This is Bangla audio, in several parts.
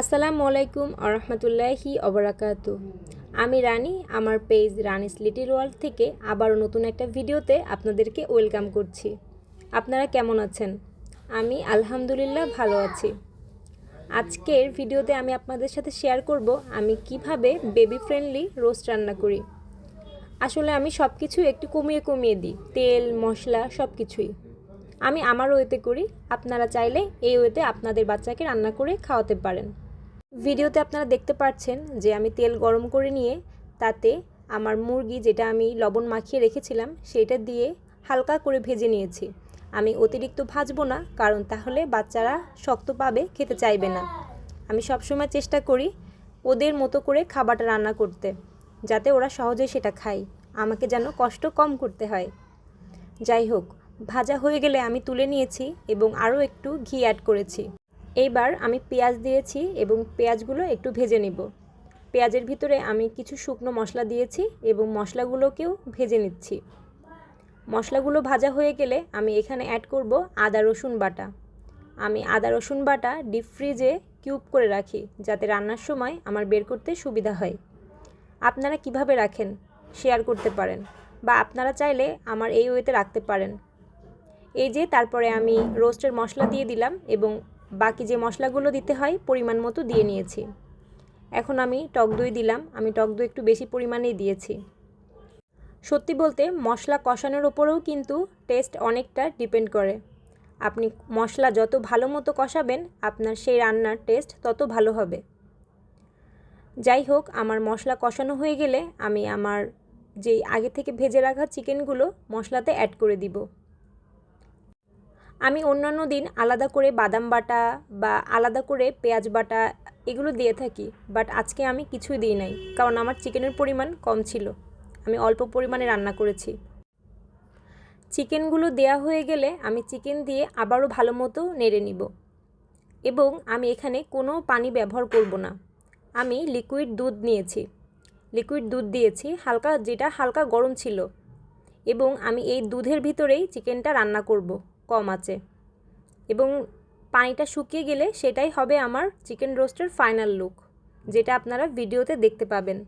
আসসালামু আলাইকুম আরহামতুল্লাহি অবরাকাতু। আমি রানী, আমার পেজ রানিস লিটিল ওয়ার্ল্ড থেকে আবারও নতুন একটা ভিডিওতে আপনাদেরকে ওয়েলকাম করছি। আপনারা কেমন আছেন? আমি আলহামদুলিল্লাহ ভালো আছি। আজকের ভিডিওতে আমি আপনাদের সাথে শেয়ার করব আমি কীভাবে বেবি ফ্রেন্ডলি রোস্ট রান্না করি। আসলে আমি সব কিছু একটু কমিয়ে কমিয়ে দিই, তেল, মশলা সব কিছুই আমি আমার ওয়েতে করি, আপনারা চাইলে এই ওয়েতে আপনাদের বাচ্চাকে রান্না করে খাওয়াতে পারেন। ভিডিওতে আপনারা দেখতে পাচ্ছেন যে আমি তেল গরম করে নিয়ে তাতে আমার মুরগি যেটা আমি লবণ মাখিয়ে রেখেছিলাম, সেটা দিয়ে হালকা করে ভেজে নিয়েছি। আমি অতিরিক্ত ভাজবো না, কারণ তাহলে বাচ্চারা শক্ত পাবে, খেতে চাইবে না। আমি সবসময় চেষ্টা করি ওদের মতো করে খাবারটা রান্না করতে, যাতে ওরা সহজেই সেটা খায়। আমাকে যেন কষ্ট কম করতে হয়। যাই হোক, ভাজা হয়ে গেলে আমি তুলে নিয়েছি এবং আরও একটু ঘি অ্যাড করেছি। এইবার আমি পেঁয়াজ দিয়েছি এবং পেঁয়াজগুলো একটু ভেজে নিব। পেঁয়াজের ভিতরে আমি কিছু শুকনো মশলা দিয়েছি এবং মশলাগুলোকেও ভেজে নিচ্ছি। মশলাগুলো ভাজা হয়ে গেলে আমি এখানে অ্যাড করব আদা, রসুন বাটা। আমি আদা, রসুন বাটা ডিপ ফ্রিজে কিউব করে রাখি যাতে রান্নার সময় আমার বের করতে সুবিধা হয়। আপনারা কীভাবে রাখেন শেয়ার করতে পারেন বা আপনারা চাইলে আমার এই ওয়েতে রাখতে পারেন। এই যে তারপরে আমি রোস্টের মশলা দিয়ে দিলাম এবং বাকি যে মশলাগুলো দিতে হয়, পরিমাণ মতো দিয়ে নিয়েছি। এখন আমি টক দই দিলাম। আমি টক দই একটু বেশি পরিমাণেই দিয়েছি। সত্যি বলতে, মশলা কষানোর ওপরেও কিন্তু টেস্ট অনেকটা ডিপেন্ড করে। আপনি মশলা যত ভালো মতো কষাবেন, আপনার সেই রান্নার টেস্ট তত ভালো হবে। যাই হোক, আমার মশলা কষানো হয়ে গেলে আমি আমার যেই আগে থেকে ভেজে রাখা চিকেনগুলো মশলাতে অ্যাড করে দিব। আমি অন্যান্য দিন আলাদা করে বাদাম বাটা বা আলাদা করে পেঁয়াজ বাটা এগুলো দিয়ে থাকি বাট আজকে আমি কিছুই দিই নাই, কারণ আমার চিকেনের পরিমাণ কম ছিল। আমি অল্প পরিমাণে রান্না করেছি। চিকেনগুলো দেয়া হয়ে গেলে আমি চিকেন দিয়ে আবারও ভালো মতো নেড়ে নিব। এবং আমি এখানে কোনো পানি ব্যবহার করব না। আমি লিকুইড দুধ নিয়েছি। লিকুইড দুধ দিয়েছি, হালকা, যেটা হালকা গরম ছিল। এবং আমি এই দুধের ভিতরেই চিকেনটা রান্না করব। কম আছে। এবং পানিটা শুকিয়ে গেলে সেটাই হবে আমার চিকেন রোস্টের ফাইনাল লুক, যেটা আপনারা ভিডিওতে দেখতে পাবেন।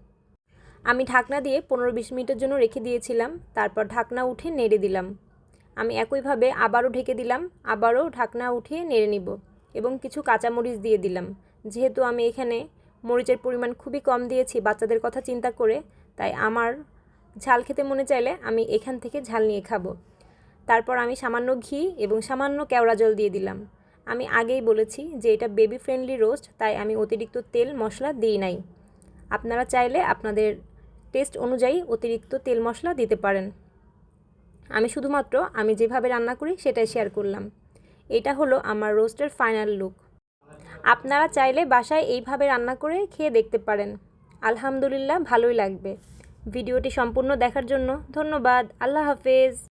আমি ঢাকনা দিয়ে পনেরো বিশ মিনিটের জন্য রেখে দিয়েছিলাম, তারপর ঢাকনা উঠে নেড়ে দিলাম। আমি একইভাবে আবারও ঢেকে দিলাম, আবারও ঢাকনা উঠিয়ে নেড়ে নিব এবং কিছু কাঁচামরিচ দিয়ে দিলাম। যেহেতু আমি এখানে মরিচের পরিমাণ খুবই কম দিয়েছি, বাচ্চাদের কথা চিন্তা করে, তাই আমার ঝাল খেতে মনে চাইলে আমি এখান থেকে ঝাল নিয়ে খাব। তারপর আমি সামান্য ঘি এবং সামান্য কেওড়া জল দিয়ে দিলাম। আমি আগেই বলেছি যে এটা বেবি ফ্রেন্ডলি রোস্ট তাই আমি অতিরিক্ত তেল মশলা দিই নাই। আপনারা চাইলে আপনাদের টেস্ট অনুযায়ী অতিরিক্ত তেল মশলা দিতে পারেন। আমি শুধুমাত্র আমি যেভাবে রান্না করি সেটাই শেয়ার করলাম। এটা হলো আমার রোস্টের ফাইনাল লুক আপনারা চাইলে বাসায় এইভাবে রান্না করে খেয়ে দেখতে পারেন। আলহামদুলিল্লাহ ভালোই লাগবে। ভিডিওটি সম্পূর্ণ দেখার জন্য ধন্যবাদ। আল্লাহ হাফেজ।